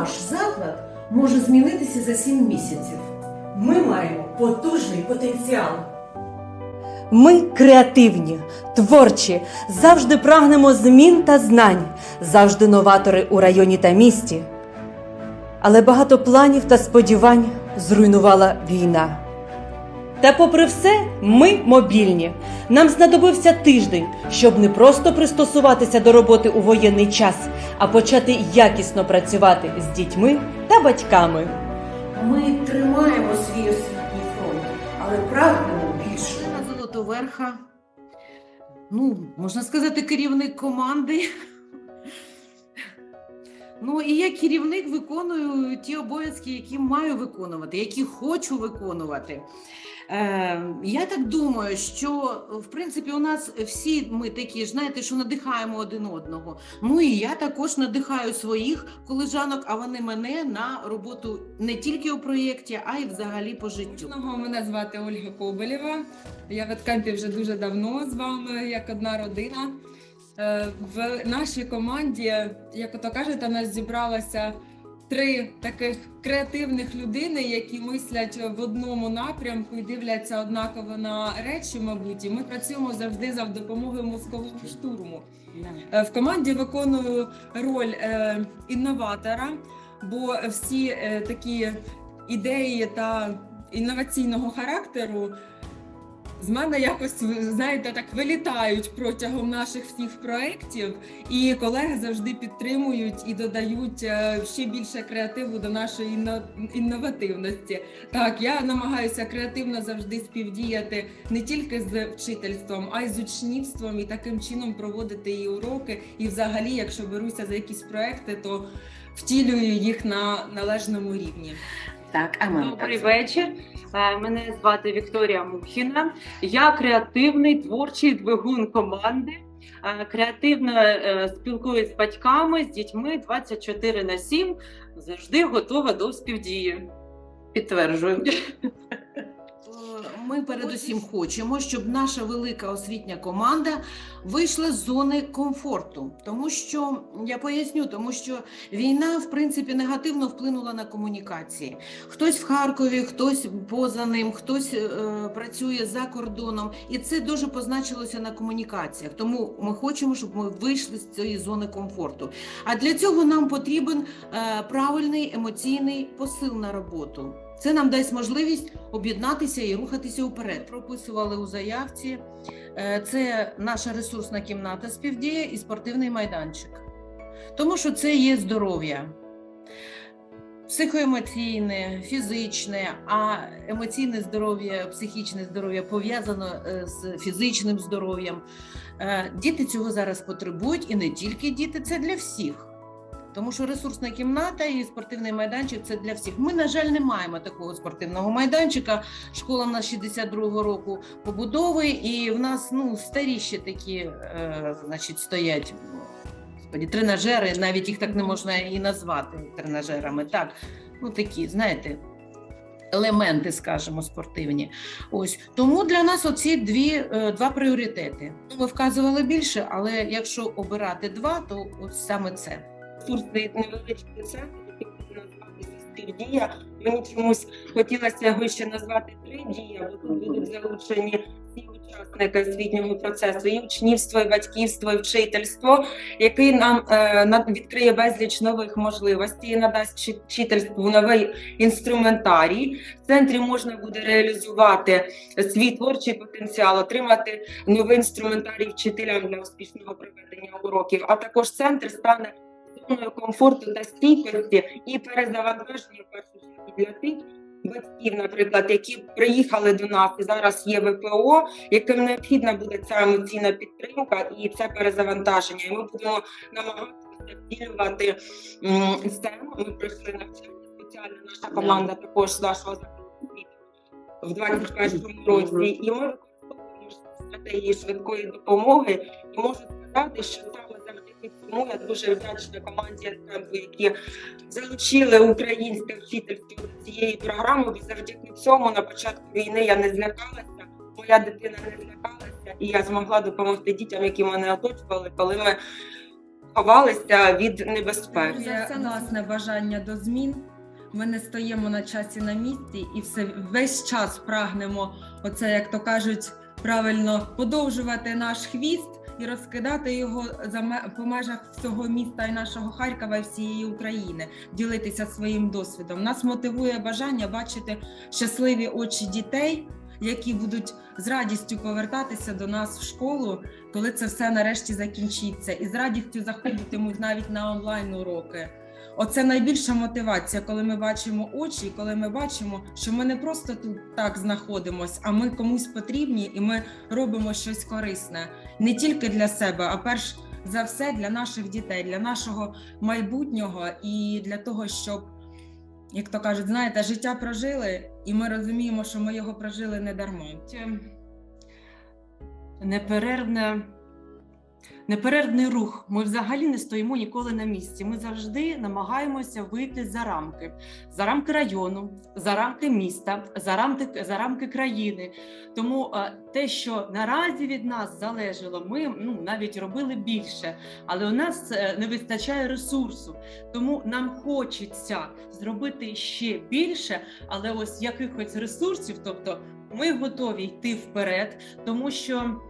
наш заклад може змінитися за 7 місяців. Ми маємо потужний потенціал. Ми креативні, творчі, завжди прагнемо змін та знань, завжди новатори у районі та місті. Але багато планів та сподівань зруйнувала війна. Та попри все, ми мобільні. Нам знадобився тиждень, щоб не просто пристосуватися до роботи у воєнний час, а почати якісно працювати з дітьми та батьками. Ми тримаємо свій освітній фронт, але прагнемо більше. Олена Золотоверха, ну, можна сказати, керівник команди. Ну і я керівник виконую ті обов'язки, які маю виконувати, які хочу виконувати. Е, я так думаю, що в принципі у нас всі ми такі ж, знаєте, що надихаємо один одного. Ну і я також надихаю своїх колежанок, а вони мене на роботу не тільки у проєкті, а й взагалі по життю. Мене звати Ольга Кобелєва. Я в Еткампі вже дуже давно з вами, як одна родина. Е, В нашій команді, як ото кажете, нас зібралося три таких креативних людини, які мислять в одному напрямку і дивляться однаково на речі, мабуть. І ми працюємо завжди за допомогою мозкового штурму. Е, В команді виконую роль е, інноватора, бо всі е, такі ідеї та інноваційного характеру з мене якось знаєте так вилітають протягом наших всіх проєктів, і колеги завжди підтримують і додають е, ще більше креативу до нашої інно- інновативності. Так, я намагаюся креативно завжди співдіяти не тільки з вчительством, а й з учнівством, і таким чином проводити і уроки. І, взагалі, якщо беруся за якісь проекти, то втілюю їх на належному рівні. Так, а ми Добрий вечір. Е, Мене звати Вікторія Мухіна. Я креативний творчий двигун команди. Е, Креативно е, спілкуюсь з батьками, з дітьми 24 на 7. Завжди готова до співдії. Підтверджую. Ми передусім хочемо, щоб наша велика освітня команда вийшла з зони комфорту. Тому що я поясню, тому що війна в принципі негативно вплинула на комунікації. Хтось в Харкові, хтось поза ним, хтось е, працює за кордоном, і це дуже позначилося на комунікаціях. Тому ми хочемо, щоб ми вийшли з цієї зони комфорту. А для цього нам потрібен е, правильний емоційний посил на роботу. Це нам дасть можливість об'єднатися і рухатися вперед. Прописували у заявці. Е, Це наша ресурсна кімната співдія і спортивний майданчик. Тому що це є здоров'я. Психоемоційне, фізичне, а емоційне здоров'я, психічне здоров'я пов'язано е, з фізичним здоров'ям. Е, Діти цього зараз потребують, і не тільки діти, це для всіх. Тому що ресурсна кімната і спортивний майданчик це для всіх. Ми, на жаль, не маємо такого спортивного майданчика. Школа в нас 62-го року побудови, і в нас ну старі ще такі, е, значить, стоять. Господі, тренажери, навіть їх так не можна і назвати тренажерами. Так, ну такі, знаєте. Елементи, скажімо, спортивні. Ось тому для нас оці дві е, два пріоритети. Ми вказували більше, але якщо обирати два, то от саме це. Ресурсний невеличкий центр, який буде називатися. Мені чомусь хотілося його ще назвати три дія, бо тут будуть залучені всі учасники освітнього процесу, і учнівство, і батьківство, і вчительство, який нам е, відкриє безліч нових можливостей, надасть вчи- вчительству новий інструментарій. В центрі можна буде реалізувати свій творчий потенціал, отримати новий інструментарій вчителям для успішного проведення уроків. А також центр стане зоною комфорту та стійкості і перезавантаження в першу чергу для тих батьків, наприклад, які приїхали до нас і зараз є ВПО, яким необхідна буде ця емоційна підтримка і це перезавантаження. І ми будемо намагатися втілювати це. Ми пройшли навчання спеціально. Наша команда також з нашого в 21 році, і ми використовуємо стратегії швидкої допомоги. І можу сказати, що саме цьому я дуже вдячна команді Темпу, які залучили українське вчительство до цієї програми. Бо завдяки цьому на початку війни я не злякалася. Моя дитина не злякалася, і я змогла допомогти дітям, які мене оточували, коли ми ховалися від небезпек. Є власне бажання до змін. Ми не стоїмо на часі на місці і все весь час прагнемо, оце як то кажуть, правильно подовжувати наш хвіст і розкидати його за по межах всього міста і нашого Харкова і всієї України, ділитися своїм досвідом. Нас мотивує бажання бачити щасливі очі дітей, які будуть з радістю повертатися до нас в школу, коли це все нарешті закінчиться, і з радістю заходитимуть навіть на онлайн уроки. Оце найбільша мотивація, коли ми бачимо очі, коли ми бачимо, що ми не просто тут так знаходимось, а ми комусь потрібні, і ми робимо щось корисне не тільки для себе, а перш за все для наших дітей, для нашого майбутнього і для того, щоб, як то кажуть, знаєте, життя прожили, і ми розуміємо, що ми його прожили не дарма. неперервне, неперервний рух. Ми взагалі не стоїмо ніколи на місці. Ми завжди намагаємося вийти за рамки, за рамки району, за рамки міста, за рамки, за рамки країни. Тому е, те, що наразі від нас залежало, ми ну навіть робили більше, але у нас е, не вистачає ресурсу. Тому нам хочеться зробити ще більше, але ось якихось ресурсів, тобто ми готові йти вперед, тому що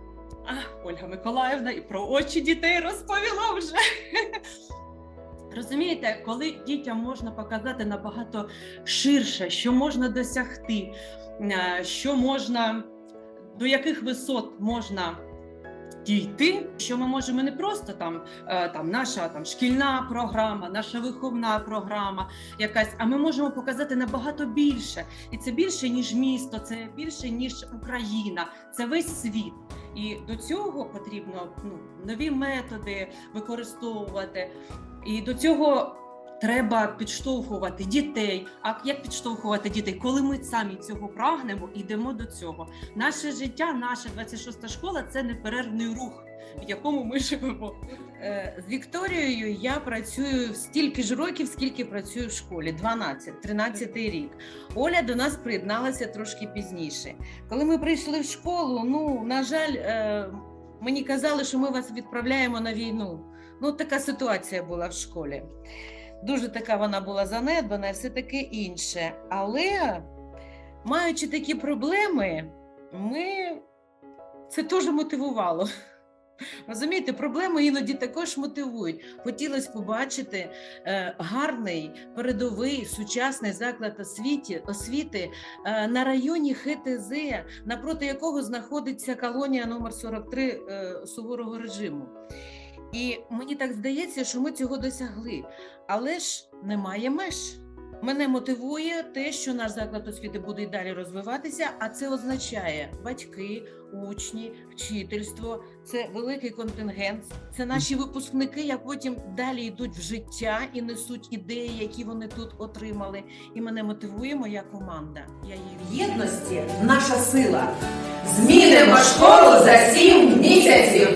а, Ольга Миколаївна і про очі дітей розповіла вже. Розумієте, коли дітям можна показати набагато ширше, що можна досягти, е, що можна, до яких висот можна дійти, що ми можемо не просто там, е, там наша там шкільна програма, наша виховна програма, якась, а ми можемо показати набагато більше. І це більше ніж місто, це більше ніж Україна, це весь світ. І до цього потрібно ну, нові методи використовувати. І до цього треба підштовхувати дітей. А як підштовхувати дітей? Коли ми самі цього прагнемо йдемо до цього. Наше життя, наша 26-та школа це неперервний рух, в якому ми живемо. Е, З Вікторією я працюю стільки ж років, скільки працюю в школі 12, 13 рік. Оля до нас приєдналася трошки пізніше. Коли ми прийшли в школу, ну на жаль, е, мені казали, що ми вас відправляємо на війну. Ну, така ситуація була в школі. Дуже така вона була занедбана і все таке інше. Але маючи такі проблеми, ми це теж мотивувало. Розумієте, проблеми іноді також мотивують. Хотілося побачити е, гарний передовий сучасний заклад освіті, освіти е, на районі ХТЗ, напроти якого знаходиться колонія номер 43 е, суворого режиму. І мені так здається, що ми цього досягли, але ж немає меж. Мене мотивує те, що наш заклад освіти буде і далі розвиватися, а це означає батьки, учні, вчительство, це великий контингент, це наші випускники, як потім далі йдуть в життя і несуть ідеї, які вони тут отримали. І мене мотивує моя команда. Я її В єдності наша сила. Змінимо школу за сім місяців.